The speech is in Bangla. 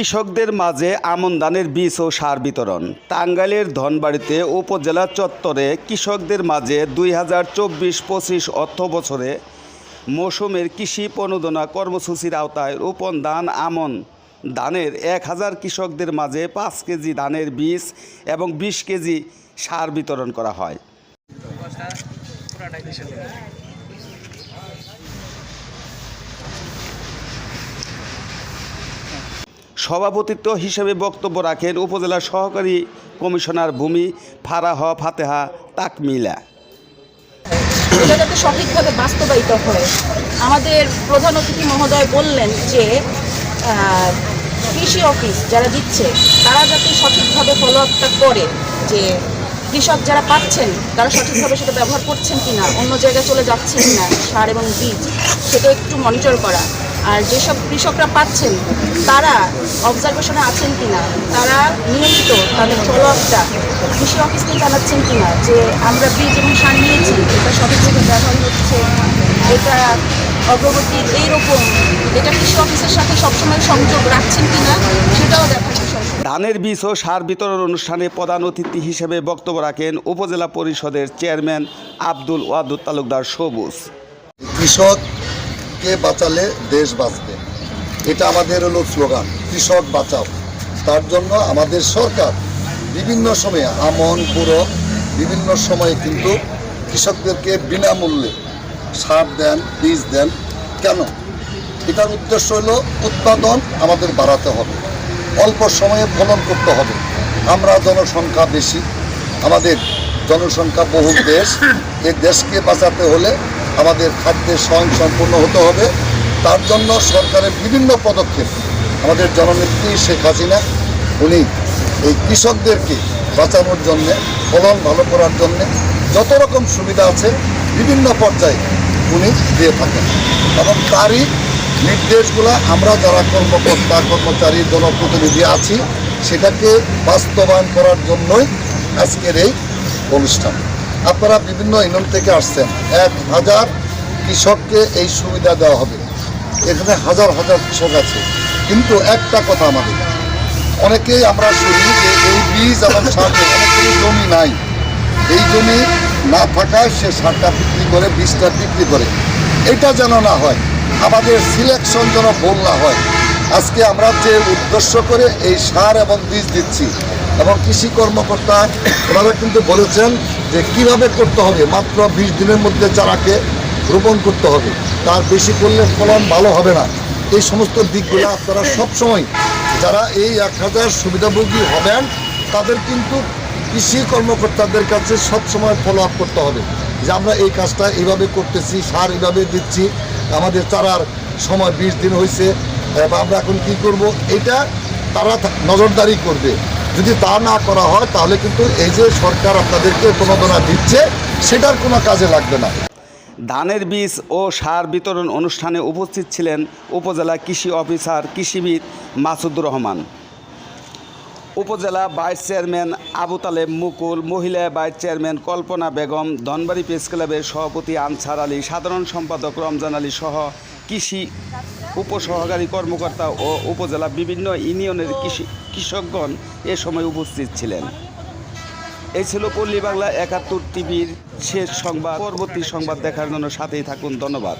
কৃষকদের মাঝে আমন ধানের বীজ ও সার বিতরণ। টাঙ্গাইলের ধনবাড়িতে উপজেলা চত্বরে কৃষকদের মাঝে দুই হাজার চব্বিশ পঁচিশ অর্থ বছরে মৌসুমের কৃষি প্রণোদনা কর্মসূচির আওতায় রোপণ ধান আমন ধানের এক হাজার কৃষকদের মাঝে পাঁচ কেজি ধানের বীজ এবং বিশ কেজি সার বিতরণ করা হয়। সভাপতিত্ব হিসেবে বক্তব্য রাখেন উপজেলা সহকারী কমিশনার ভূমি ফারাহ ফাতেহা তাকমিলা। যাতে সঠিকভাবে বাস্তবায়িত হয়। আমাদের প্রধান অতিথি মহোদয় বললেন যে কৃষি অফিস যারা দিচ্ছে, তারা যাতে সঠিকভাবে ফলো আপটা করে যে কৃষক যারা পাচ্ছেন, তারা সঠিকভাবে সেটা ব্যবহার করছেন কিনা, অন্য জায়গায় চলে যাচ্ছে কিনা, সার এবং বীজ, সেটা একটু মনিটর করা। আর যেসব কৃষকরা পাচ্ছেন তারা অবজারভেশনে আছেন কিনা তারা নিয়মিত তাদের ফলো আপটা কৃষি অফিসকে জানাচ্ছেন কিনা যে আমরা বীজ এবং সার নিয়েছি এটা সঠিকভাবে ব্যবহার হচ্ছে এটা অগ্রগতির এইরকম এটা কৃষি অফিসের সাথে সবসময় সংযোগ রাখছেন কিনা সেটাও দেখার বিষয়। ধানের বীজ ও সার বিতরণ অনুষ্ঠানে প্রধান অতিথি হিসেবে বক্তব্য রাখেন উপজেলা পরিষদের চেয়ারম্যান আব্দুল ওয়াদুদ তালুকদার সবুজ। কৃষককে বাঁচালে দেশ বাঁচবে? এটা আমাদের হলো স্লোগান, কৃষক বাঁচাও। তার জন্য আমাদের সরকার বিভিন্ন সময়ে আমন পুরো বিভিন্ন সময়ে কিন্তু কৃষকদেরকে বিনামূল্যে সার দেন, বীজ দেন। কেন? এটার উদ্দেশ্য হলো উৎপাদন আমাদের বাড়াতে হবে। অল্প সময়ে ফলন করতে হবে। আমরা জনসংখ্যা বেশি। আমাদের জনসংখ্যা বহুল দেশ। এই দেশকে বাঁচাতে হলে আমাদের খাদ্যের স্বয়ং সম্পূর্ণ হতে হবে। তার জন্য সরকারের বিভিন্ন পদক্ষেপ। আমাদের জননেত্রী শেখ হাসিনা, উনি এই কৃষকদেরকে বাঁচানোর জন্যে, ফলন ভালো করার জন্যে যত রকম সুবিধা আছে, বিভিন্ন পর্যায়ে উনি দিয়ে থাকেন। এবং তারই নির্দেশগুলো আমরা যারা কর্মকর্তা, কর্মচারী, জনপ্রতিনিধি আছি, সেটাকে বাস্তবায়ন করার জন্যই আজকের এই অনুষ্ঠান। আপনারা বিভিন্ন ইউনিয়ন থেকে আসছেন। এক হাজার কৃষককে এই সুবিধা দেওয়া হবে। এখানে হাজার হাজার কৃষক আছে। কিন্তু একটা কথা আমাদের, অনেকেই আমরা শুনি যে এই বীজ এবং সার অনেকেরই জমি নাই। এই জমি না থাকায় সে সারটা বিক্রি করে, বীজটা বিক্রি করে। এটা যেন না হয়, আমাদের সিলেকশন যেন ভুল না হয়। আজকে আমরা যে উদ্দেশ্য করে এই সার এবং বীজ দিচ্ছি এবং কৃষি কর্মকর্তা ওনারা কিন্তু বলেছেন যে কীভাবে করতে হবে? মাত্র বিশ দিনের মধ্যে চারাকে রোপণ করতে হবে। তার বেশি করলে ফলন ভালো হবে না। এই সমস্ত দিকগুলো আপনারা সবসময় যারা এই এক হাজার সুবিধাভোগী হবেন, তাদের কিন্তু কৃষি কর্মকর্তাদের কাছে সবসময় ফলো আপ করতে হবে যে আমরা এই কাজটা এইভাবে করতেছি, সার এইভাবে দিচ্ছি। আমাদের চারার সময় বিশ দিন হয়েছে বা আমরা এখন কি করব? এটা তারা নজরদারি করবে। যদি তা না করা হয়, তাহলে কিন্তু এই যে সরকার আপনাদেরকে প্রণোদনা দিচ্ছে, সেটার কোনো কাজে লাগবে না। ধানের বীজ ও সার বিতরণ অনুষ্ঠানে উপস্থিত ছিলেন উপজেলা কৃষি অফিসার, কৃষিবিদ মাসুদুর রহমান। উপজেলা ভাইস চেয়ারম্যান আবু তালেব মুকুল, মহিলা vice chairman Kalpana Begum, Dhanbari press ক্লাবের সভাপতি আনসার আলী, সাধারণ সম্পাদক রমজান আলী সহ কৃষি উপসহকারী কর্মকর্তা ও উপজেলা বিভিন্ন ইউনিয়নের কৃষি কৃষকগণ এ সময় উপস্থিত ছিলেন। এই ছিল পল্লী বাংলা একাত্তর টিভির শেষ সংবাদ। পরবর্তী সংবাদ দেখার জন্য সাথেই থাকুন। ধন্যবাদ।